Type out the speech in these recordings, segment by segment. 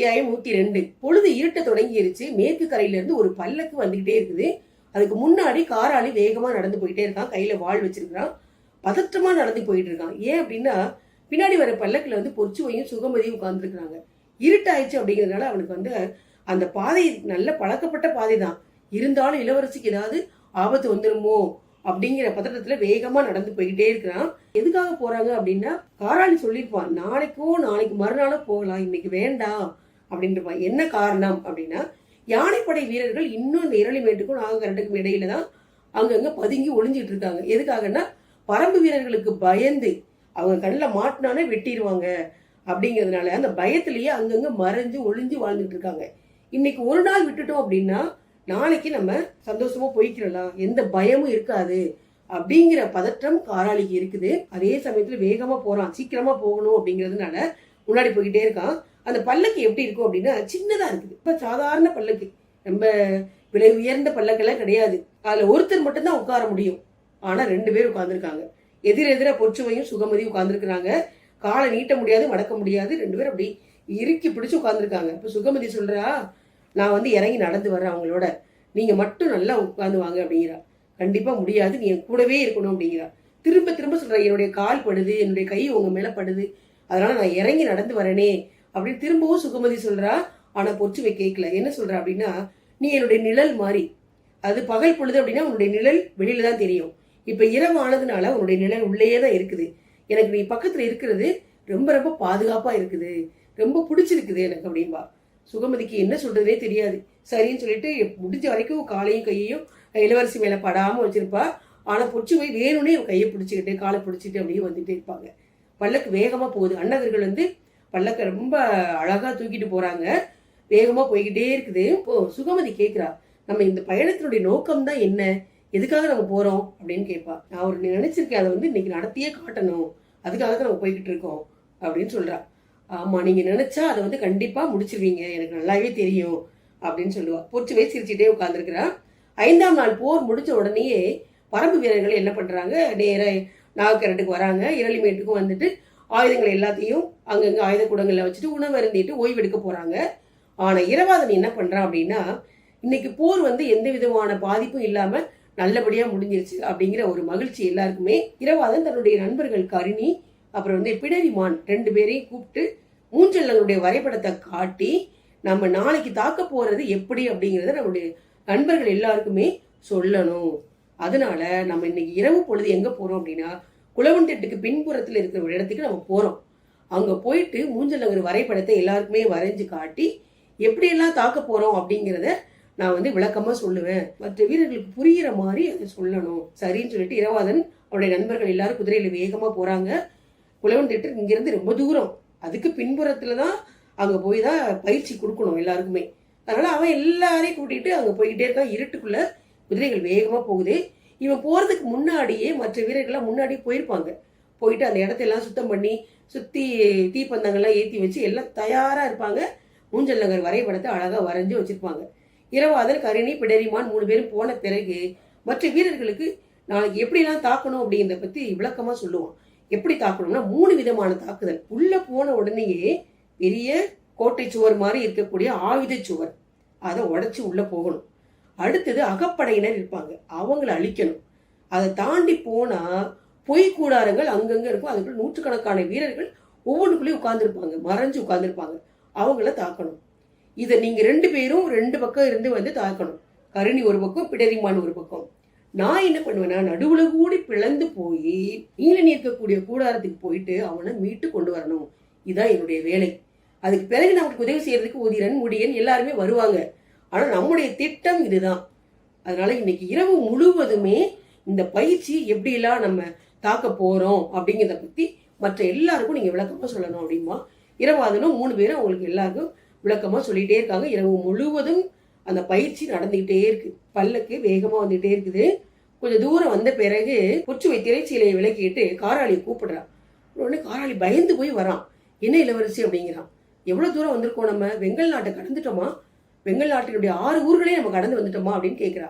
அத்தியாயம் நூத்தி ரெண்டு. பொழுது இருட்ட தொடங்கிருச்சு. மேற்கு கரையில இருந்து ஒரு பல்லக்கு வந்துகிட்டே இருக்குது. அதுக்கு முன்னாடி காராளி வேகமா நடந்து போயிட்டே இருக்கான். கையில வாழ் வச்சிருக்கான் பதற்றமா நடந்து போயிட்டு இருக்கான். ஏன் அப்படின்னா பின்னாடி வர பல்லக்குல வந்து பொற்சுவையும் சுகமதியும் உட்கார்ந்துருக்குறாங்க. இருட்டாயிடுச்சு அப்படிங்கிறதுனால அவனுக்கு வந்து அந்த பாதை நல்ல பழக்கப்பட்ட பாதை தான் இருந்தாலும் இளவரசிக்கு ஏதாவது ஆபத்து வந்துருமோ அப்படிங்கிற பதட்டத்துல வேகமா நடந்து போய்கிட்டே இருக்கிறான். எதுக்காக போறாங்க அப்படின்னா காராளி சொல்லியிருப்பான் நாளைக்கோ நாளைக்கு மறுநாளோ போகலாம். இன்னைக்கு வேண்டாம். அப்படின்றப்பான் என்ன காரணம் அப்படின்னா யானைப்படை வீரர்கள் இன்னும் இந்த இரளிமேட்டுக்கும் நாகக்கரட்டுக்கும் இடையில தான் அங்கங்க பதுங்கி ஒளிஞ்சிட்டு இருக்காங்க. எதுக்காகன்னா பரம்பு வீரர்களுக்கு பயந்து அவங்க கண்ணில் மாட்டினானே வெட்டிடுவாங்க அப்படிங்கிறதுனால அந்த பயத்திலேயே அங்கங்க மறைஞ்சு ஒளிஞ்சு வாழ்ந்துட்டு இருக்காங்க. இன்னைக்கு ஒரு நாள் விட்டுட்டோம் அப்படின்னா நாளைக்கு நம்ம சந்தோஷமா போய்க்கிறலாம் எந்த பயமும் இருக்காது அப்படிங்கிற பதற்றம் காராளிக்கு இருக்குது. அதே சமயத்துல வேகமா போறான். சீக்கிரமா போகணும் அப்படிங்கிறதுனால முன்னாடி போய்கிட்டே இருக்கான். அந்த பல்லக்கு எப்படி இருக்கும் அப்படின்னா சின்னதா இருக்குது. இப்ப சாதாரண பல்லக்கு. ரொம்ப விலை உயர்ந்த பல்லக்கெல்லாம் கிடையாது. அதுல ஒருத்தர் மட்டும்தான் உட்கார முடியும். ஆனா ரெண்டு பேர் உட்கார்ந்துருக்காங்க. எதிரெதிராக எதிர பொற்றுமையும் சுகமதியும் உட்காந்துருக்குறாங்க காலை நீட்ட முடியாது மடக்க முடியாது. ரெண்டு பேரும் அப்படி இறுக்கி பிடிச்சு உட்கார்ந்துருக்காங்க. இப்ப சுகமதி சொல்றா நான் வந்து இறங்கி நடந்து வர்றேன் அவங்களோட. நீங்க மட்டும் நல்லா உட்கார்ந்து வாங்க அப்படிங்கிறா. கண்டிப்பா முடியாது. நீ என் கூடவே இருக்கணும் அப்படிங்கிறா. திரும்ப திரும்ப சொல்ற என்னுடைய கால் படுது. என்னுடைய கை உங்க மேல படுது. அதனால நான் இறங்கி நடந்து வரேனே. அப்படின்னு திரும்பவும் சுகமதி சொல்றா ஆனா பொச்சுவை கேட்கல என்ன சொல்றா அப்படின்னா நீ என்னுடைய நிழல் மாறி. அது பகல் பொழுது அப்படின்னா உன்னுடைய நிழல் வெளியில தான் தெரியும். இப்ப இரவு ஆனதுனால உன்னுடைய நிழல் உள்ளேயே தான் இருக்குது. எனக்கு நீ பக்கத்துல இருக்கிறது ரொம்ப ரொம்ப பாதுகாப்பா இருக்குது. ரொம்ப பிடிச்சிருக்குது எனக்கு அப்படின்பா. சுகமதிக்கு என்ன சொல்றதே தெரியாது. சரின்னு சொல்லிட்டு முடிஞ்ச வரைக்கும் காலையும் கையையும் இளவரசி மேல படாம வச்சிருப்பா. ஆனா பொச்சுவை வேணும்னே கையை பிடிச்சிக்கிட்டு காலை பிடிச்சிட்டு அப்படியே வந்துட்டே இருப்பாங்க. பல்லக்கு வேகமா போகுது. அண்ணவர்கள் வந்து பல்லக்க ரொம்ப அழகாக தூக்கிட்டு போகிறாங்க வேகமாக போய்கிட்டே இருக்குது. இப்போ சுகமதி கேட்குறா நம்ம இந்த பயணத்தினுடைய நோக்கம் தான் என்ன? எதுக்காக நம்ம போகிறோம் அப்படின்னு கேட்பா நான் ஒரு நினைச்சிருக்கேன். அதை வந்து இன்னைக்கு நடத்தியே காட்டணும். அதுக்காக தான் நம்ம போய்கிட்டு இருக்கோம் அப்படின்னு சொல்கிறா ஆமாம் நீங்கள் நினச்சா அதை வந்து கண்டிப்பாக முடிச்சிருவீங்க. எனக்கு நல்லாவே தெரியும் அப்படின்னு சொல்லுவா. பொறுச்சுவே சிரிச்சுட்டே உட்காந்துருக்குறான் ஐந்தாம் நாள் போர் முடிஞ்ச உடனேயே பரம்பு வீரர்கள் என்ன பண்ணுறாங்க நேர நாகக்கரட்டுக்கு வராங்க. இரளிமேட்டுக்கும் வந்துட்டு ஆயுதங்கள் எல்லாத்தையும் அங்கங்கே ஆயுத கூடங்களில் வச்சுட்டு உணவு அருந்திட்டு ஓய்வெடுக்க போகிறாங்க ஆனால் இரவாதன் என்ன பண்ணுறான் அப்படின்னா இன்னைக்கு போர் வந்து எந்த விதமான பாதிப்பும் இல்லாமல் நல்லபடியாக முடிஞ்சிருச்சு அப்படிங்கிற ஒரு மகிழ்ச்சி எல்லாருக்குமே. இரவாதன் தன்னுடைய நண்பர்கள் கருணி அப்புறம் வந்து பிடரிமான் ரெண்டு பேரையும் கூப்பிட்டு மூஞ்சல்லங்களுடைய வரைபடத்தை காட்டி நம்ம நாளைக்கு தாக்க போகிறது எப்படி அப்படிங்கிறத நம்மளுடைய நண்பர்கள் எல்லாருக்குமே சொல்லணும். அதனால நம்ம இன்னைக்கு இரவு பொழுது எங்கே போகிறோம் அப்படின்னா குளவன்டெட்டுக்கு பின்புறத்தில் இருக்கிற ஒரு இடத்துக்கு நம்ம போகிறோம் அங்கே போயிட்டு மூஞ்சல்லங்கர் வரைபடத்தை எல்லாருக்குமே வரைஞ்சு காட்டி எப்படியெல்லாம் தாக்க போகிறோம் அப்படிங்கிறத நான் வந்து விளக்கமாக சொல்லுவேன். மற்ற வீரர்களுக்கு புரிகிற மாதிரி அதை சொல்லணும். சரின்னு சொல்லிட்டு இரவாதன் அவருடைய நண்பர்கள் எல்லாரும் குதிரையில் வேகமாக போகிறாங்க குலவன் திட்டு இங்கேருந்து ரொம்ப தூரம். அதுக்கு பின்புறத்தில் தான் அங்கே போய் தான் பயிற்சி கொடுக்கணும் எல்லாருக்குமே. அதனால் அவன் எல்லாரையும் கூட்டிகிட்டு அங்கே போய்கிட்டே இருக்கான். இருட்டுக்குள்ளே குதிரைகள் வேகமாக போகுது. இவன் போறதுக்கு முன்னாடியே மற்ற வீரர்கள்லாம் முன்னாடியே போயிருப்பாங்க. போயிட்டு அந்த இடத்தையெல்லாம் சுத்தம் பண்ணி சுத்தி தீப்பந்தங்கள்லாம் ஏத்தி வச்சு எல்லாம் தயாரா இருப்பாங்க. ஊஞ்சல் நகர் வரைபடத்தை அழகா வரைஞ்சி வச்சிருப்பாங்க. இரவாதல் கரிணி பிடரிமான் மூணு பேரும் போன பிறகு மற்ற வீரர்களுக்கு நாளைக்கு எப்படிலாம் தாக்கணும் அப்படிங்கிறத பத்தி விளக்கமா சொல்லுவான். எப்படி தாக்கணும்னா மூணு விதமான தாக்குதல். உள்ள போன உடனேயே பெரிய கோட்டை சுவர் மாதிரி இருக்கக்கூடிய ஆயுத சுவர் அதை உடைச்சு உள்ள போகணும். அடுத்தது அகப்படையினர் இருப்பாங்க. அவங்கள அழிக்கணும். அதை தாண்டி போனா பொய் கூடாரங்கள் அங்கங்க இருக்கும். அதுக்குள்ள நூற்றுக்கணக்கான வீரர்கள் ஒவ்வொன்றுக்குள்ளேயும் உட்காந்துருப்பாங்க மறைஞ்சு உட்காந்துருப்பாங்க அவங்கள தாக்கணும். இதை நீங்க ரெண்டு பேரும் ரெண்டு பக்கம் இருந்து வந்து தாக்கணும். கருணி ஒரு பக்கம் பிடரிமான் ஒரு பக்கம். நான் என்ன பண்ணுவேன்னா நடுவுல கூடி பிளந்து போய் நீல இருக்கக்கூடிய கூடாரத்துக்கு போயிட்டு அவனை மீட்டு கொண்டு வரணும். இதுதான் என்னுடைய வேலை. அதுக்கு பிறகு நமக்கு உதவி செய்யறதுக்கு உதிரன் முடியன் எல்லாருமே வருவாங்க. ஆனால் நம்முடைய திட்டம் இதுதான். அதனால இன்னைக்கு இரவு முழுவதுமே இந்த பயிற்சி எப்படிலாம் நம்ம தாக்க போறோம் அப்படிங்கிறத பத்தி மற்ற எல்லாருக்கும் நீங்க விளக்கமா சொல்லணும் அப்படிமா இரவாதனும் மூணு பேரும் அவங்களுக்கு எல்லாருக்கும் விளக்கமா சொல்லிட்டே இருக்காங்க. இரவு முழுவதும் அந்த பயிற்சி நடந்துகிட்டே இருக்கு. பல்லுக்கு வேகமா வந்துகிட்டே இருக்குது. கொஞ்சம் தூரம் வந்த பிறகு கொச்சுவை திரைச்சீலையை விளக்கிட்டு காராளியை கூப்பிடுறான் உடனே காராளி பயந்து போய் வரான். என்ன இளவரசி? அப்படிங்கிறான். எவ்வளவு தூரம் வந்திருக்கோம் நம்ம? வெங்கல் நாட்டை கடந்துட்டோமா? வெங்கல் நாட்டினுடைய ஆறு ஊர்களையும் நம்ம கடந்து வந்துட்டோமா அப்படின்னு கேட்குறா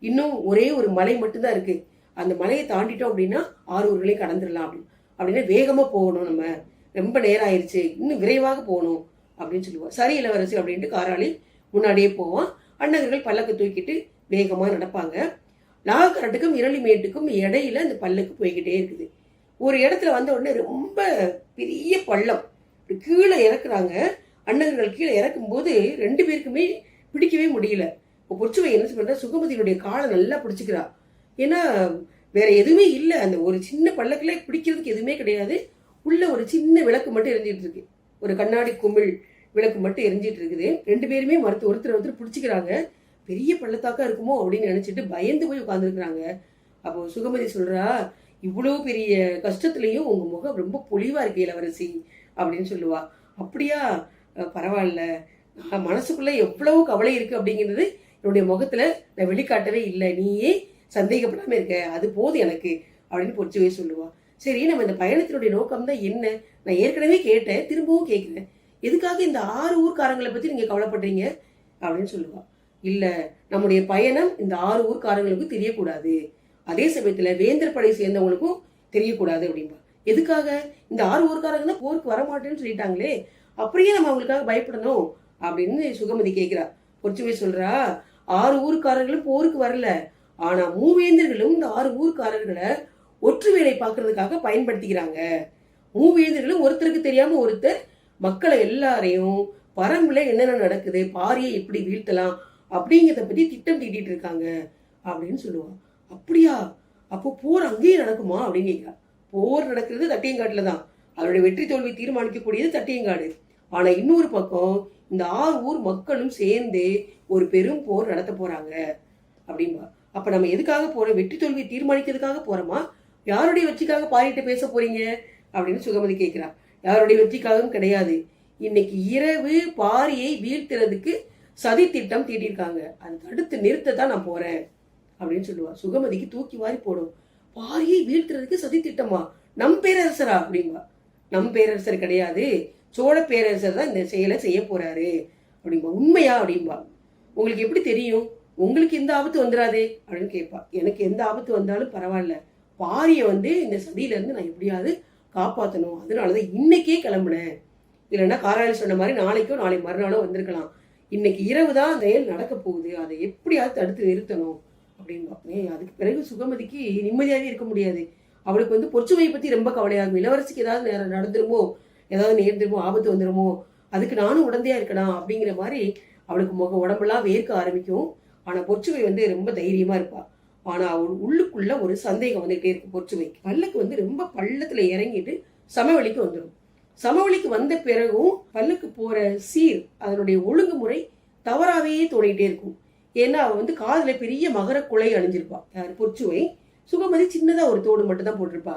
இன்னும் ஒரே ஒரு மலை மட்டும்தான் இருக்கு. அந்த மலையை தாண்டிட்டோம் அப்படின்னா ஆறு ஊர்களையும் கடந்துடலாம் அப்படின்னு. அப்படின்னா வேகமாக போகணும் நம்ம. ரொம்ப நேரம் ஆயிடுச்சு இன்னும் விரைவாக போகணும் அப்படின்னு சொல்லுவோம் சரி இளவரசி அப்படின்ட்டு காராளி முன்னாடியே போவான். அண்ணகர்கள் பல்லக்கு தூக்கிட்டு வேகமாக நடப்பாங்க. நாகக்கரட்டுக்கும் இரளிமேட்டுக்கும் இடையில அந்த பல்லக்கு போய்கிட்டே இருக்குது. ஒரு இடத்துல வந்த உடனே ரொம்ப பெரிய பள்ளம். கீழே இறக்குறாங்க. அண்ணகர்கள் கீழே இறக்கும்போது ரெண்டு பேருக்குமே பிடிக்கவே முடியல. இப்போ பொச்சுவை என்ன பண்றா? சுகமதியினுடைய காலை நல்லா பிடிச்சிக்கிறா. ஏன்னா வேற எதுவுமே இல்லை. அந்த ஒரு சின்ன பல்லக்குல பிடிக்கிறதுக்கு எதுவுமே கிடையாது. உள்ள ஒரு சின்ன விளக்கு மட்டும் எரிஞ்சிட்டு இருக்கு. ஒரு கண்ணாடி குமிழ் விளக்கு மட்டும் எரிஞ்சிட்டு இருக்குது. ரெண்டு பேருமே மருத்து ஒருத்தர் ஒருத்தர் பிடிச்சிக்கிறாங்க. பெரிய பள்ளத்தாக்கா இருக்குமோ அப்படின்னு நினைச்சிட்டு பயந்து போய் உட்காந்துருக்குறாங்க அப்போ சுகமதி சொல்றா இவ்வளவு பெரிய கஷ்டத்துலயும் உங்க முகம் ரொம்ப பொலிவா இருக்கு இளவரசி. அப்படின்னு சொல்லுவா. அப்படியா? பரவாயில்ல. நான் மனசுக்குள்ள எவ்வளவு கவலை இருக்கு அப்படிங்கிறது என்னுடைய முகத்துல நான் வெளிக்காட்டவே இல்லை. நீயே சந்தேகப்படாமல் இருக்க. அது போதும் எனக்கு அப்படின்னு பொறிச்சுவே சொல்லுவா. சரி நம்ம இந்த பயணத்தினுடைய நோக்கம் தான் என்ன? நான் ஏற்கனவே கேட்டேன் திரும்பவும் கேட்குறேன். எதுக்காக இந்த ஆறு ஊர்க்காரங்களை பத்தி நீங்க கவலைப்படுறீங்க? அப்படின்னு சொல்லுவா. இல்ல நம்முடைய பயணம் இந்த ஆறு ஊர்க்காரங்களுக்கும் தெரியக்கூடாது. அதே சமயத்துல வேந்தர் படை சேர்ந்தவங்களுக்கும் தெரியக்கூடாது அப்படின்பா எதுக்காக? இந்த ஆறு ஊர்க்காரங்க தான் போருக்கு வரமாட்டேன்னு சொல்லிட்டாங்களே. அப்படியே நம்ம அவங்களுக்காக பயப்படணும் அப்படின்னு சுகமதி கேட்கிறா பொறுச்சுமே சொல்றா ஆறு ஊருக்காரர்களும் போருக்கு வரல. ஆனா மூவேந்தர்களும் இந்த ஆறு ஊருக்காரர்களை ஒற்று வேலை பார்க்கறதுக்காக பயன்படுத்திக்கிறாங்க. மூவேந்தர்களும் ஒருத்தருக்கு தெரியாம ஒருத்தர் மக்களை எல்லாரையும் பரம்புல என்னென்ன நடக்குது பாரியை எப்படி வீழ்த்தலாம் அப்படிங்கிறத பத்தி திட்டம் தீட்டிட்டு இருக்காங்க அப்படின்னு சொல்லுவான் அப்படியா? அப்போ போர் அங்கேயே நடக்குமா அப்படின்னு கேட்கிறா போர் நடக்கிறது தட்டியங்காட்டுல தான் அவருடைய வெற்றி தோல்வி தீர்மானிக்கக்கூடியது தட்டியங்காடு. ஆனா இன்னொரு பக்கம் இந்த ஆறு ஊர் மக்களும் சேர்ந்து ஒரு பெரும் போர் நடத்த போறாங்க அப்படின்பா அப்ப நம்ம எதுக்காக போறோம்? வெற்றி தோல்வியை தீர்மானிக்கிறதுக்காக போறோமா? யாருடைய வெற்றிக்காக பாரிட்ட பேச போறீங்க? அப்படின்னு சுகமதி கேட்கிறா யாருடைய வெற்றிக்காகவும் கிடையாது. இன்னைக்கு இரவு பாரியை வீழ்த்துறதுக்கு சதி திட்டம் தீட்டியிருக்காங்க அதை தடுத்து நிறுத்த தான் நான் போறேன் அப்படின்னு சொல்லுவா. சுகமதிக்கு தூக்கி வாரி போடும். பாரியை வீழ்த்துறதுக்கு சதி திட்டமா? நம் பேரரசரா அப்படின்பா நம் பேரரசர் கிடையாது. சோழ பேரரசர் தான் இந்த செயலை செய்ய போறாரு அப்படிம்பா. உண்மையா அப்படிம்பா. உங்களுக்கு எப்படி தெரியும்? உங்களுக்கு எந்த ஆபத்து வந்துடாதே அப்படின்னு கேட்பா. எனக்கு எந்த ஆபத்து வந்தாலும் பரவாயில்ல. பாரியை வந்து இந்த சதியில இருந்து நான் எப்படியாவது காப்பாற்றணும் அதனாலதான் இன்னைக்கே கிளம்புனேன். இல்லைன்னா காராயில் சொன்ன மாதிரி நாளைக்கோ நாளை மறுநாளோ வந்திருக்கலாம். இன்னைக்கு இரவு தான் அந்த நடக்க போகுது. அதை எப்படியாவது தடுத்து நிறுத்தணும் அப்படின்பா ஏன் அதுக்கு பிறகு சுகமதிக்கு நிம்மதியாகவே இருக்க முடியாது. அவளுக்கு வந்து பொற்சுவையை பத்தி ரொம்ப கவலையாகும். இளவரசிக்கு ஏதாவது நேரம் நடந்துருமோ? ஏதாவது நேர்ந்துருமோ ஆபத்து வந்துருமோ அதுக்கு நானும் உடந்தையா இருக்கணும் அப்படிங்கிற மாதிரி அவளுக்கு முக உடம்பெல்லாம் வேர்க்க ஆரம்பிக்கும். ஆனா பொற்சுவை வந்து ரொம்ப தைரியமா இருப்பா. ஆனா அவள் உள்ளுக்குள்ள ஒரு சந்தேகம் வந்துகிட்டே இருக்கு பொச்சுவைக்கு பல்லுக்கு வந்து ரொம்ப பள்ளத்துல இறங்கிட்டு சமவெளிக்கு வந்துடும் சமவெளிக்கு வந்த பிறகும் பல்லுக்கு போற சீர் அதனுடைய ஒழுங்குமுறை தவறாவே தோணிகிட்டே இருக்கும். ஏன்னா அவள் வந்து காதுல பெரிய மகர குலை அணிஞ்சிருப்பாள் யார்? பொற்சுவை. சுகமதி சின்னதா ஒரு தோடு மட்டும் தான் போட்டிருப்பா.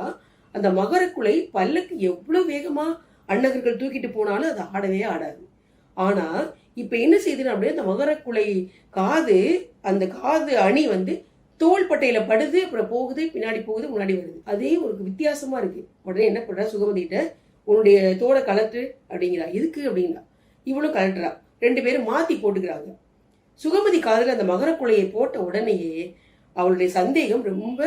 அந்த மகர குலை பல்லுக்கு எவ்வளவு வேகமா அண்ணகர்கள் தூக்கிட்டு போனாலும் அது ஆடவே ஆடாது. ஆனால் இப்போ என்ன செய்யுதுன்னு அப்படியே அந்த மகரக்குலை காது அந்த காது அணி வந்து தோள்பட்டையில் படுது அப்புறம் போகுது பின்னாடி போகுது முன்னாடி வருது. அதே ஒரு வித்தியாசமா இருக்கு. உடனே என்ன பண்றா சுகமதிட்ட உன்னுடைய தோலை கலட்டு அப்படிங்கிறா. எதுக்கு அப்படின்னா இவளும் கலட்டுறா ரெண்டு பேரும் மாத்தி போட்டுக்கிறாங்க. சுகமதி காதில் அந்த மகரக்குலையை போட்ட உடனேயே அவளுடைய சந்தேகம் ரொம்ப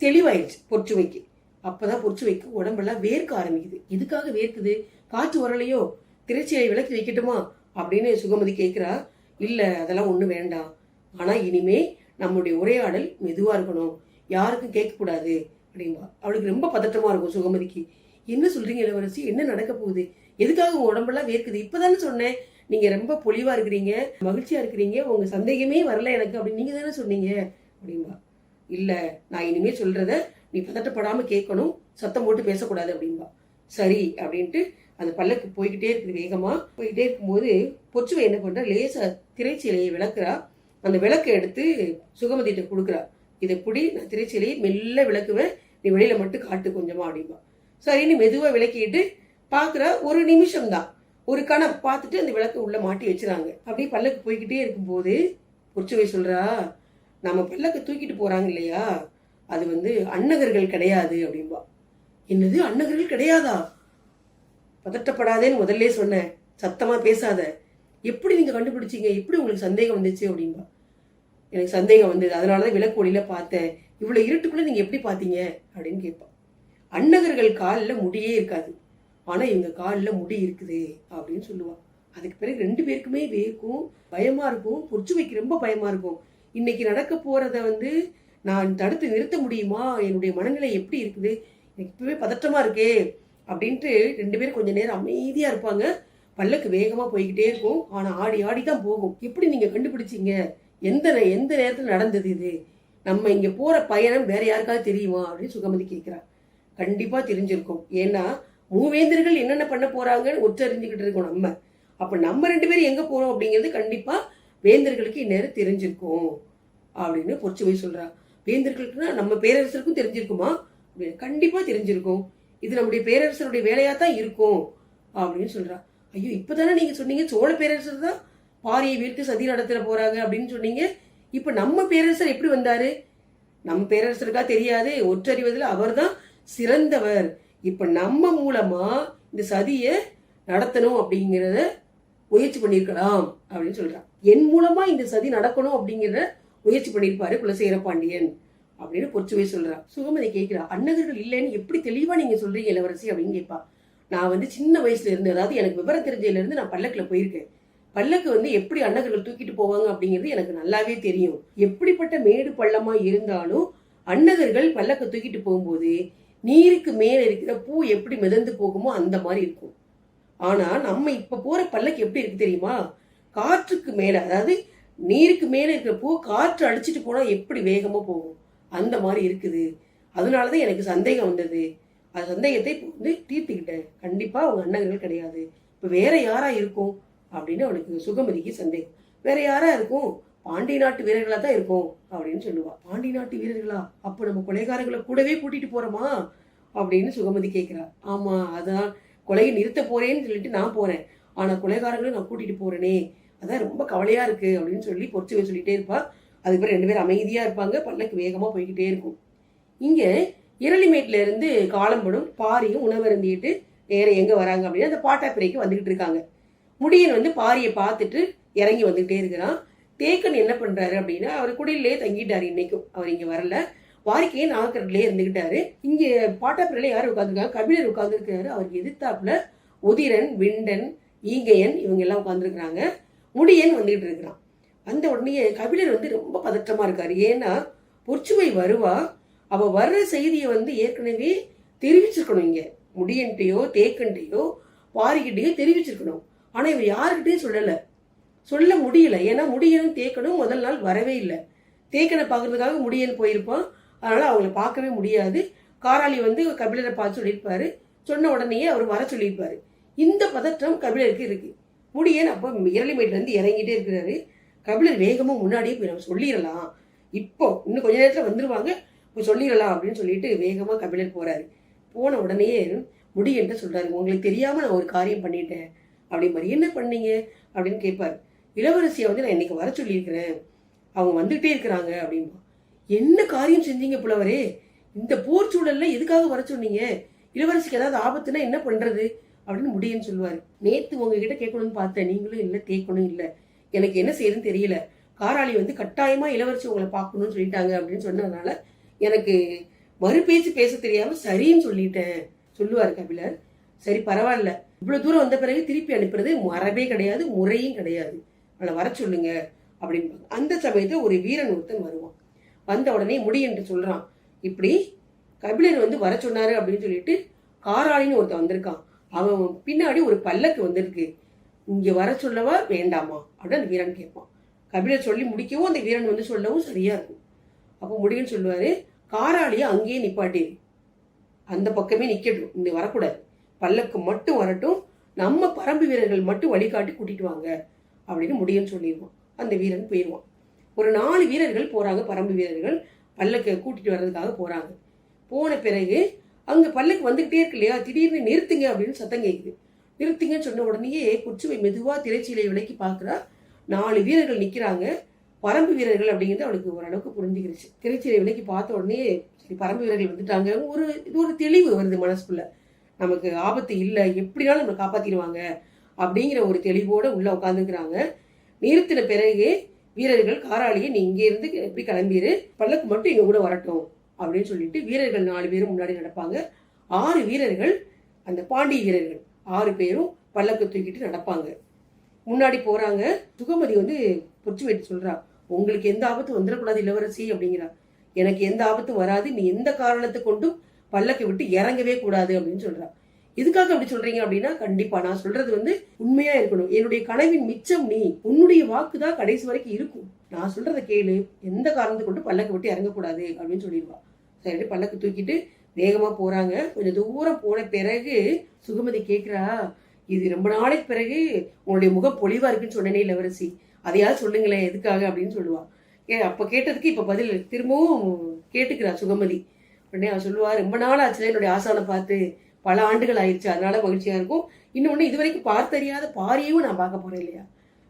தெளிவாயிடுச்சு பொற்றுமைக்கு. அப்பதான் வைக்கும் உடம்பெல்லாம் வேர்க்க ஆரம்பிக்குது. எதுக்காக வேர்க்குது? காற்று வரலையோ திரைச்சியை விளக்கி வைக்கட்டுமா? அப்படின்னு சுகமதி கேட்குறா. இல்ல அதெல்லாம் ஒண்ணும் வேண்டாம். ஆனா இனிமே நம்முடைய உரையாடல் மெதுவா இருக்கணும். யாருக்கும் கேட்கக்கூடாது அப்படிம்பா. அவளுக்கு ரொம்ப பதட்டமா இருக்கும் சுகமதிக்கு. என்ன சொல்றீங்க இளவரசி? என்ன நடக்க போகுது? எதுக்காக உங்க உடம்பெல்லாம் வேர்க்குது? இப்பதானே சொன்னேன். நீங்க ரொம்ப பொலிவா இருக்கிறீங்க மகிழ்ச்சியா இருக்கிறீங்க உங்க சந்தேகமே வரல எனக்கு அப்படின்னு நீங்க தானே சொன்னீங்க அப்படின்பா இல்ல நான் இனிமே சொல்றத நீ பதட்டப்படாமல் கேட்கணும் சத்தம் போட்டு பேசக்கூடாது அப்படின்பா சரி அப்படின்ட்டு அந்த பல்லக்கு போய்கிட்டே இருக்குது வேகமாக போய்கிட்டே இருக்கும்போது பொச்சுவை என்ன பண்றா? லேசாக திரைச்சீலையை விளக்குறா. அந்த விளக்கை எடுத்து சுகமதிட்ட கொடுக்குறா. இதை புடி நான் திரைச்சீலையை மெல்ல விளக்குவேன். நீ வெளியில் மட்டும் காட்டு கொஞ்சமாக அப்படின்பா சரின்னு மெதுவாக விளக்கிட்டு பார்க்குற ஒரு நிமிஷம் தான் ஒரு கணம் பார்த்துட்டு அந்த விளக்கு உள்ளே மாட்டி வச்சுறாங்க. அப்படியே பல்லக்கு போய்கிட்டே இருக்கும்போது பொச்சுவை சொல்கிறா நம்ம பல்லக்கு தூக்கிட்டு போகிறாங்க இல்லையா? அது வந்து அன்னகர்கள் கிடையாது அப்படின்பா என்னது? அன்னகர்கள் கிடையாதா? பதட்டப்படாதேன்னு முதல்ல சொன்னேன். சத்தமாக பேசாத. எப்படி நீங்கள் கண்டுபிடிச்சீங்க? எப்படி உங்களுக்கு சந்தேகம் வந்துச்சு அப்படின்பா எனக்கு சந்தேகம் வந்தது. அதனாலதான் விளக்கு ஒளியில பார்த்தேன். இவ்வளோ இருட்டுக்குள்ளே நீங்கள் எப்படி பார்த்தீங்க? அப்படின்னு கேட்பா. அன்னகர்கள் காலில் முடியே இருக்காது. ஆனால் எங்க காலில் முடி இருக்குது அப்படின்னு சொல்லுவாள் அதுக்கு பிறகு ரெண்டு பேருக்குமே வேர்க்கும் பயமாக இருக்கும். பொறிச்சு வைக்க ரொம்ப பயமாக இருக்கும். இன்னைக்கு நடக்க போகிறத வந்து நான் தடுத்து நிறுத்த முடியுமா? என்னுடைய மனநிலை எப்படி இருக்குது? எனக்கு இப்பவே பதற்றமா இருக்கே அப்படின்ட்டு ரெண்டு பேரும் கொஞ்ச நேரம் அமைதியா இருப்பாங்க. பல்லக்கு வேகமா போய்கிட்டே இருக்கும். ஆனா ஆடி ஆடி தான் போகும். எப்படி நீங்க கண்டுபிடிச்சீங்க? எந்த எந்த நேரத்தில் நடந்தது இது? நம்ம இங்க போற பயணம் வேற யாருக்காவது தெரியுமா? அப்படின்னு சுகமதி கேட்கிறா கண்டிப்பா தெரிஞ்சிருக்கும். ஏன்னா மூவேந்தர்கள் என்னென்ன பண்ண போறாங்கன்னு ஒற்றறிஞ்சுக்கிட்டு இருக்கோம் நம்ம. அப்ப நம்ம ரெண்டு பேரும் எங்க போறோம் அப்படிங்கிறது கண்டிப்பா வேந்தர்களுக்கு இந்நேரம் தெரிஞ்சிருக்கும் அப்படின்னு பொறுச்சுவை சொல்றா. வேந்தர்களுக்குன்னா நம்ம பேரரசருக்கும் தெரிஞ்சிருக்குமா? அப்படின்னு கண்டிப்பா தெரிஞ்சிருக்கும். இது நம்முடைய பேரரசருடைய வேலையாக தான் இருக்கும் அப்படின்னு சொல்கிறா ஐயோ இப்போ தானே நீங்கள் சொன்னீங்க சோழ பேரரசர் தான் பாரியை வீழ்த்து சதி நடத்திட போகிறாங்க அப்படின்னு சொன்னீங்க. இப்போ நம்ம பேரரசர் எப்படி வந்தார்? நம்ம பேரரசருக்கா தெரியாது ஒற்றறிவதில் அவர்தான் சிறந்தவர். இப்போ நம்ம மூலமாக இந்த சதியை நடத்தணும் அப்படிங்கிறத முயற்சி பண்ணியிருக்கலாம் அப்படின்னு சொல்கிறான் என் மூலமாக இந்த சதி நடக்கணும் அப்படிங்கிறத முயற்சி பண்ணியிருப்பாரு குலசேகர பாண்டியன் அப்படின்னு பொறுச்சுவே சொல்றா. சுகமதி கேட்கிறா அன்னகர்கள் இல்லைன்னு எப்படி தெளிவா நீங்க சொல்றீங்க இளவரசி? அப்படின்னு கேட்பா நான் வந்து சின்ன வயசுல இருந்து அதாவது எனக்கு விவரம் தெரிஞ்சதுல இருந்து நான் பல்லக்குல போயிருக்கேன். பல்லக்கு வந்து எப்படி அன்னகர்கள் தூக்கிட்டு போவாங்க அப்படிங்கிறது எனக்கு நல்லாவே தெரியும். எப்படிப்பட்ட மேடு பள்ளமா இருந்தாலும் அன்னகர்கள் பல்லக்க தூக்கிட்டு போகும்போது நீருக்கு மேல இருக்கிற பூ எப்படி மிதந்து போகுமோ அந்த மாதிரி இருக்கும். ஆனா நம்ம இப்ப போற பல்லக்கு எப்படி இருக்கு தெரியுமா? காற்றுக்கு மேல அதாவது நீருக்கு மேலே இருக்கிற பூ காற்று அடிச்சிட்டு போனால் எப்படி வேகமாக போகும்? அந்த மாதிரி இருக்குது. அதனால தான் எனக்கு சந்தேகம் வந்தது. அந்த சந்தேகத்தை இப்போ வந்து தீர்த்துக்கிட்டேன். கண்டிப்பாக அவங்க அண்ணகர்கள் கிடையாது. இப்போ வேற யாராக இருக்கும்? அப்படின்னு அவனுக்கு சுகமதிக்கு சந்தேகம். வேற யாராக இருக்கும்? பாண்டி நாட்டு வீரர்களாக தான் இருக்கும் அப்படின்னு சொல்லுவா. பாண்டி நாட்டு வீரர்களா? அப்போ நம்ம கொலைகாரர்களை கூடவே கூட்டிகிட்டு போகிறோமா அப்படின்னு சுகமதி கேட்குறா ஆமாம் அதான். கொலையை நிறுத்த போகிறேன்னு சொல்லிட்டு நான் போகிறேன் ஆனால் கொலைகாரங்களும் நான் கூட்டிகிட்டு போகிறேனே அதான் ரொம்ப கவலையா இருக்கு அப்படின்னு சொல்லி பொறிச்சு வச்சு சொல்லிட்டே இருப்பாள் அதுக்கப்புறம் ரெண்டு பேரும் அமைதியா இருப்பாங்க. பல்லக்கு வேகமா போய்கிட்டே இருக்கும். இங்க இரளிமேட்ல இருந்து காலம்படும் பாரியும் உணவருந்திட்டு நேரம் எங்க வராங்க அப்படின்னா அந்த பாட்டாப்பிரைக்கு வந்துகிட்டு இருக்காங்க. முடியன் வந்து பாரியை பார்த்துட்டு இறங்கி வந்துகிட்டே இருக்கிறான். தேக்கன் என்ன பண்றாரு அப்படின்னா அவர் குடிலே தங்கிட்டாரு இன்னைக்கும். அவர் இங்க வரல. வாரிக்கையே நாகக்கரட்லயே இருந்துகிட்டாரு. இங்க பாட்டாப்பிரையில யார் உட்காந்துருக்காங்க கபிலர் உட்காந்துருக்காரு அவருக்கு எதிர்த்தாப்புல உதிரன் விண்டன் ஈங்கையன் இவங்க எல்லாம் உட்காந்துருக்குறாங்க முடியன் வந்துகிட்டு இருக்கிறான். வந்த உடனே கபிலர் வந்து ரொம்ப பதற்றமாக இருக்கார். ஏன்னா பொற்சுவை வருவா. அவள் வர்ற செய்தியை வந்து ஏற்கனவே தெரிவிச்சிருக்கணும் இங்கே. முடியன்ட்டையோ தேக்கன்ட்டையோ பாரிக்கிட்டையோ தெரிவிச்சிருக்கணும். ஆனால் இவர் யாருக்கிட்டையும் சொல்லலை. சொல்ல முடியல. ஏன்னா முடியனும் தேக்கனும் முதல் நாள் வரவே இல்லை. தேக்கனை பார்க்கறதுக்காக முடியன் போயிருப்பான். அதனால் அவங்கள பார்க்கவே முடியாது. காராளி வந்து கபிலரை பார்த்து சொல்லியிருப்பாரு. சொன்ன உடனேயே அவர் வர சொல்லியிருப்பாரு. இந்த பதற்றம் கபிலருக்கு இருக்குது முடியன் அப்போ இரளிமேட்லேருந்து இறங்கிட்டே இருக்கிறாரு. கபிலர் வேகமாக முன்னாடியே போய் நம்ம சொல்லிடலாம். இப்போ இன்னும் கொஞ்ச நேரத்தில் வந்துருவாங்க. இப்போ சொல்லிடலாம் அப்படின்னு சொல்லிட்டு வேகமாக கபிலர் போகிறாரு போன உடனேயே முடியன்ட்ட சொல்கிறாரு உங்களுக்கு தெரியாமல் நான் ஒரு காரியம் பண்ணிட்டேன். அப்படி மாதிரி என்ன பண்ணீங்க? அப்படின்னு கேட்பார். இளவரசியை வந்து நான் இன்றைக்கி வர சொல்லியிருக்கிறேன். அவங்க வந்துகிட்டே இருக்கிறாங்க. அப்படின்பா என்ன காரியம் செஞ்சீங்க புலவரே? இந்த போர் சூழலில் எதுக்காக வர சொன்னீங்க? இளவரசிக்கு ஏதாவது ஆபத்துனா என்ன பண்ணுறது அப்படின்னு முடியன்னு சொல்லுவார். நேற்று உங்ககிட்ட கேட்கணும்னு பார்த்தேன். நீங்களும் இல்லை கேட்கணும் இல்லை. எனக்கு என்ன செய்யுதுன்னு தெரியல. காராளி வந்து கட்டாயமாக இளவரசி உங்களை பார்க்கணும்னு சொல்லிட்டாங்க அப்படின்னு சொன்னதுனால எனக்கு மறுபேச்சு பேச தெரியாமல் சரின்னு சொல்லிட்டேன் சொல்லுவார் கபிலர். சரி பரவாயில்ல. இவ்வளோ தூரம் வந்த பிறகு திருப்பி அனுப்புறது மரபே கிடையாது முறையும் கிடையாது. அவளை வர சொல்லுங்க அப்படின்னு அந்த சமயத்தில் ஒரு வீரன் ஒருத்தன் வருவான். வந்த உடனே முடி என்று இப்படி கபிலர் வந்து வர சொன்னாரு அப்படின்னு சொல்லிட்டு காராளின்னு ஒருத்தன் வந்திருக்கான். அவன் பின்னாடி ஒரு பல்லக்கு வந்திருக்கு. இங்க வர சொல்லவா வேண்டாமா? அப்படின்னு அந்த வீரன் கேட்பான். கபிலர் சொல்லி முடிக்கவும் அந்த வீரன் வந்து சொல்லவும் சரியா இருக்கும். அப்போ முடியுன்னு சொல்லுவாரு காராளியை அங்கேயே நிப்பாட்டி. அந்த பக்கமே நிக்கட்டும். இந்த வரக்கூடாது. பல்லக்கு மட்டும் வரட்டும். நம்ம பரம்பு வீரர்கள் மட்டும் வழிகாட்டி கூட்டிட்டு வாங்க. அப்படின்னு முடியும்னு சொல்லிடுவான். அந்த வீரன் போயிடுவான். ஒரு நாலு வீரர்கள் போறாங்க பரம்பு வீரர்கள். பல்லக்கை கூட்டிட்டு வர்றதுக்காக போறாங்க. போன பிறகு அங்கே பல்லக்கு வந்துக்கிட்டே இருக்கு இல்லையா? திடீர்னு நிறுத்துங்க அப்படின்னு சத்தம் கேட்குது நிறுத்துங்கன்னு சொன்ன உடனேயே குச்சுவை மெதுவாக திரைச்சீலை விலைக்கு பார்க்குறா. நாலு வீரர்கள் நிற்கிறாங்க பரம்பு வீரர்கள் அப்படிங்கிறது அவளுக்கு ஓரளவுக்கு புரிஞ்சுக்கிருச்சு. திரைச்சீலை விலைக்கு பார்த்த உடனே சரி பரம்பு வீரர்கள் வந்துட்டாங்க. ஒரு இது ஒரு தெளிவு வருது மனசுக்குள்ள. நமக்கு ஆபத்து இல்லை. எப்படினாலும் நம்ம காப்பாற்றிடுவாங்க அப்படிங்கிற ஒரு தெளிவோடு உள்ளே உட்காந்துக்கிறாங்க நிறுத்தின பிறகு வீரர்கள் காராளியை நீ இங்கேருந்து எப்படி கிளம்பிடு பல்லக்கு மட்டும் எங்க கூட வரட்டும். அப்படின்னு சொல்லிட்டு வீரர்கள் நாலு பேரும் முன்னாடி நடப்பாங்க. ஆறு வீரர்கள் அந்த பாண்டிய வீரர்கள் ஆறு பேரும் பல்லக்கு தூக்கிட்டு நடப்பாங்க. முன்னாடி போறாங்க. சுகமதி வந்து பொறிச்சு வைத்து சொல்றா உங்களுக்கு எந்த ஆபத்தும் வந்துடக்கூடாது இளவரசி அப்படிங்கிறா. எனக்கு எந்த ஆபத்தும் வராது. நீ எந்த காரணத்தை கொண்டும் பல்லக்கை விட்டு இறங்கவே கூடாது அப்படின்னு சொல்றா. எதுக்காக அப்படி சொல்றீங்க? அப்படின்னா கண்டிப்பா நான் சொல்றது வந்து உண்மையா இருக்கணும். என்னுடைய கனவின் மிச்சம் நீ உன்னுடைய வாக்கு தான் கடைசி வரைக்கும் இருக்கும். நான் சொல்றதை கேளு. எந்த காரணத்தை கொண்டு பல்லக்கை விட்டு இறங்கக்கூடாது அப்படின்னு சொல்லிடுவா. சரி பல்லக்கு தூக்கிட்டு வேகமாக போகிறாங்க கொஞ்சம் தூரம் போன பிறகு சுகமதி கேட்குறா இது ரொம்ப நாளைக்கு பிறகு உங்களுடைய முகம் பொலிவாக இருக்குன்னு சொன்னேனே இளவரசி. அதையாவது சொல்லுங்களேன் எதுக்காக? அப்படின்னு சொல்லுவா. ஏ அப்போ கேட்டதுக்கு இப்போ பதில் திரும்பவும் கேட்டுக்கிறா சுகமதி. உடனே அவன் சொல்லுவா ரொம்ப நாள் ஆச்சுல என்னுடைய ஆசானை பார்த்து. பல ஆண்டுகள் ஆயிடுச்சு. அதனால மகிழ்ச்சியாக இருக்கும். இன்னொன்று இது வரைக்கும் பார்த்தறியாத பாரியையும் நான் பார்க்க போகிறேன் இல்லையா?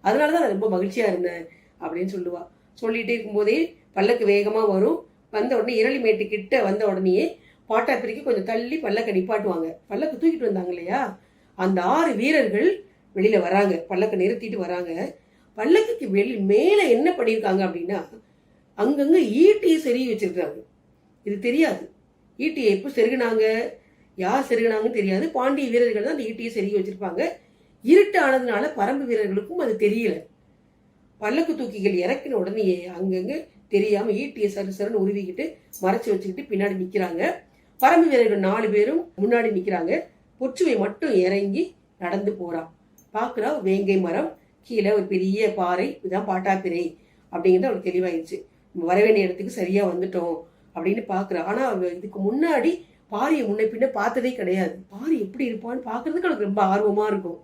அதனாலதான் நான் ரொம்ப மகிழ்ச்சியாக இருந்தேன். அப்படின்னு சொல்லுவா. சொல்லிகிட்டே இருக்கும்போதே பல்லக்கு வேகமாக வரும். வந்த உடனே இரளிமேட்டு கிட்ட வந்த உடனேயே பாட்டாப்பிரிக்கு கொஞ்சம் தள்ளி பல்லக்க நிப்பாட்டுவாங்க. பல்லக்கு தூக்கிட்டு வந்தாங்க இல்லையா? அந்த ஆறு வீரர்கள் வெளியில வராங்க. பல்லக்க நிறுத்திட்டு வராங்க. பல்லக்குக்கு வெளி மேலே என்ன பண்ணியிருக்காங்க அப்படின்னா அங்கங்க ஈட்டியை செருகி வச்சிருக்காங்க இது தெரியாது. ஈட்டியை எப்போ செருகுனாங்க? யார் செருகுனாங்கன்னு தெரியாது. பாண்டிய வீரர்கள் தான் அந்த ஈட்டியை செருகி வச்சிருப்பாங்க. இருட்டு ஆனதுனால பரம்பு வீரர்களுக்கும் அது தெரியல. பல்லக்கு தூக்கிகள் இறக்கின உடனேயே அங்கங்கே தெரியாம ஈட்டியை சரு சருன்னு உருவிக்கிட்டு மறைச்சு வச்சுக்கிட்டு பின்னாடி நிக்கிறாங்க. பரம்பு வீரர்கள் நாலு பேரும் முன்னாடி நிக்கிறாங்க. பொச்சுவை மட்டும் இறங்கி நடந்து போறான். பார்க்குறா வேங்கை மரம் கீழே ஒரு பெரிய பாறை இதுதான் பாட்டாப்பிரை அப்படிங்கிறது அவளுக்கு தெளிவாயிருச்சு வர வேண்டிய இடத்துக்கு சரியா வந்துட்டோம் அப்படின்னு பார்க்குறா ஆனா இதுக்கு முன்னாடி பாரியை முன்ன பின்ன பார்த்ததே கிடையாது. பாரி எப்படி இருப்பான்னு பார்க்கறதுக்கு அவளுக்கு ரொம்ப ஆர்வமா இருக்கும்.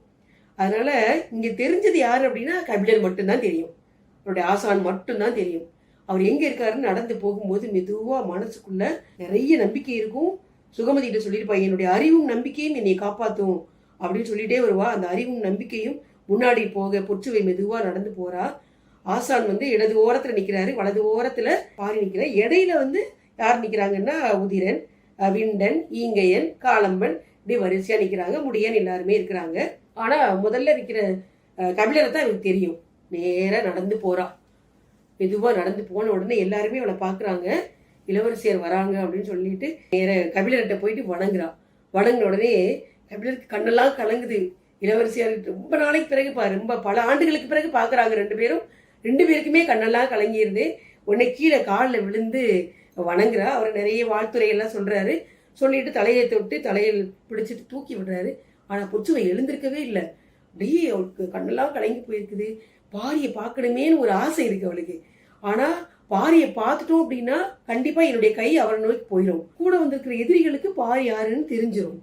அதனால இங்க தெரிஞ்சது யாரு அப்படின்னா கபிலர் மட்டும்தான் தெரியும். அவருடைய ஆசான் மட்டும்தான் தெரியும். அவர் எங்க இருக்காருன்னு நடந்து போகும்போது மெதுவா மனசுக்குள்ள நிறைய நம்பிக்கை இருக்கும். சுகமதி கிட்ட சொல்லியிருப்பா என்னுடைய அறிவும் நம்பிக்கையும் என்னை காப்பாத்தும் அப்படின்னு சொல்லிட்டே வருவா. அந்த அறிவும் நம்பிக்கையும் முன்னாடி போக பொற்றுவை மெதுவா நடந்து போறா. ஆசான் வந்து இடது ஓரத்துல நிக்கிறாரு. வலது ஓரத்துல பாரி நிக்கிறார் இடையில வந்து யார் நிக்கிறாங்கன்னா உதிரன் விண்டன் ஈங்கையன் காளம்பன் இப்படி வரிசையா நிக்கிறாங்க. முடியன் எல்லாருமே இருக்கிறாங்க. ஆனா முதல்ல இருக்கிற கபிலரை தான் அவருக்கு தெரியும். நேரா நடந்து போறா. மெதுவாக நடந்து போன உடனே எல்லாருமே அவளை பார்க்குறாங்க. இளவரசியர் வராங்க அப்படின்னு சொல்லிட்டு நேர கபிலர்கிட்ட போயிட்டு வணங்குறான் வணங்கின உடனே கபிலருக்கு கண்ணெல்லாம் கலங்குது. இளவரசியார் ரொம்ப நாளைக்கு பிறகு பா ரொம்ப பல ஆண்டுகளுக்கு பிறகு பார்க்குறாங்க ரெண்டு பேரும். ரெண்டு பேருக்குமே கண்ணெல்லாம் கலங்கிருது. உடனே கீழே காலில் விழுந்து வணங்குறா. அவர் நிறைய வாழ்த்துறையெல்லாம் எல்லாம் சொல்லிட்டு தலையை தொட்டு தலையில் பிடிச்சிட்டு தூக்கி விடுறாரு. ஆனால் புச்சுவை எழுந்திருக்கவே இல்லை. அப்படியே அவளுக்கு கண்ணெல்லாம் கலங்கி போயிருக்குது. பாரியை பார்க்கணுமேன்னு ஒரு ஆசை இருக்கு அவளுக்கு. ஆனா பாரியை பார்த்துட்டோம் அப்படின்னா கண்டிப்பா என்னுடைய கை அவரை நோக்கி போயிடும் கூட வந்திருக்கிற எதிரிகளுக்கு பாரி யாருன்னு தெரிஞ்சிரும்.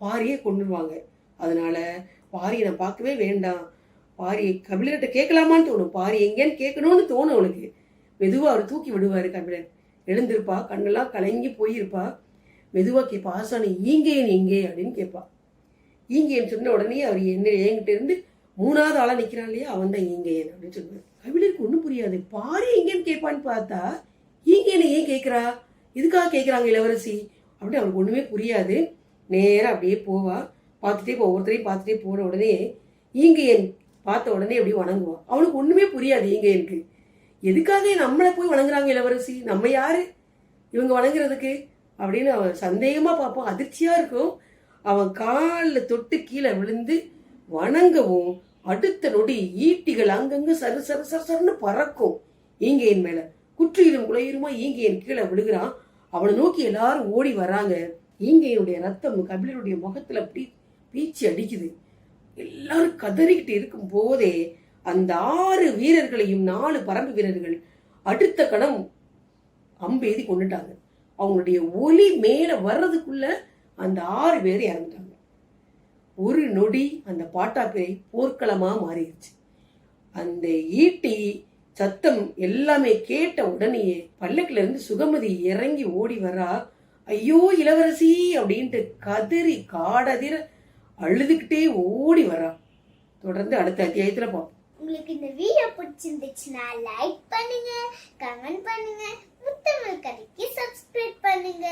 பாரியை கொண்டுடுவாங்க அதனால பாரியை நான் பார்க்கவே வேண்டாம். பாரி கபிலர்கிட்ட கேட்கலாமான்னு தோணும். பாரி எங்கேன்னு கேட்கணும்னு தோணும் அவனுக்கு மெதுவா அவர் தூக்கி விடுவாரு கபிலர். எழுந்திருப்பா கண்ணெல்லாம் கலங்கி போயிருப்பா. மெதுவா கேட்பா ஆசானி ஈங்கேன் எங்கே? அப்படின்னு கேட்பா. ஈங்கேன்னு சொன்ன உடனே அவர் என்ன என்கிட்ட இருந்து மூணாவது ஆளாக நிற்கிறான் இல்லையா? அவன் தான் ஈங்கேயன் அப்படின்னு சொல்லுவார் கபிலருக்கு ஒன்றும் புரியாது. பாரி எங்கேன்னு கேட்பான்னு பார்த்தா ஈங்கேன்னு ஏன் கேட்குறா? இதுக்காக கேட்குறாங்க இளவரசி? அப்படின்னு அவனுக்கு ஒன்றுமே புரியாது. நேராக அப்படியே போவா. பார்த்துட்டே போ ஒவ்வொருத்தரையும் பார்த்துட்டே போன உடனே ஈங்கையன் பார்த்த உடனே அப்படியே வணங்குவான் அவனுக்கு ஒன்றுமே புரியாது ஈங்கையனுக்கு. எதுக்காக நம்மளை போய் வணங்குறாங்க இளவரசி? நம்ம யாரு? இவங்க வணங்குறதுக்கு? அப்படின்னு அவன் சந்தேகமாக பார்ப்பான். அதிர்ச்சியாக இருக்கும். அவன் காலில் தொட்டு கீழே விழுந்து வணங்கவும் அடுத்த நொடி ஈட்டிகள் அங்கங்க சரு சரு சரு சருன்னு பறக்கும். ஈங்கையின் மேல குற்றியிலும் குலையுமா ஈங்கையின் கீழே விழுகிறான். அவனை நோக்கி எல்லாரும் ஓடி வராங்க. ஈங்கையனுடைய ரத்தம் கபிலருடைய முகத்துல அப்படி பீச்சி அடிக்குது. எல்லாரும் கதறிக்கிட்டு இருக்கும் போதே அந்த ஆறு வீரர்களையும் நாலு பரம்பு வீரர்கள் அடுத்த கணம் அம்பெய்தி கொண்டுட்டாங்க. அவங்களுடைய ஒலி மேல வர்றதுக்குள்ள அந்த ஆறு பேர் இறந்துட்டாங்க. ஒரு நொடி அந்த பாட்டாப்பிரை போர்க்களமாக மாறிடுச்சு. அந்த ஈட்டி சத்தம் எல்லாமே கேட்ட உடனேயே பல்லக்குல இருந்து சுகமதி இறங்கி ஓடி வரா ஐயோ இளவரசி அப்படின்ட்டு கதறி காடதிர அழுதுகிட்டே ஓடி வரா. தொடர்ந்து அடுத்த அத்தியாயத்துல பார்ப்போம் உங்களுக்கு இந்த வீடியோ பிடிச்சிருந்துச்சுன்னா லைக் பண்ணுங்க கமெண்ட் பண்ணுங்க முத்தமிழ் கதைக்கு சப்ஸ்கிரைப் பண்ணுங்க.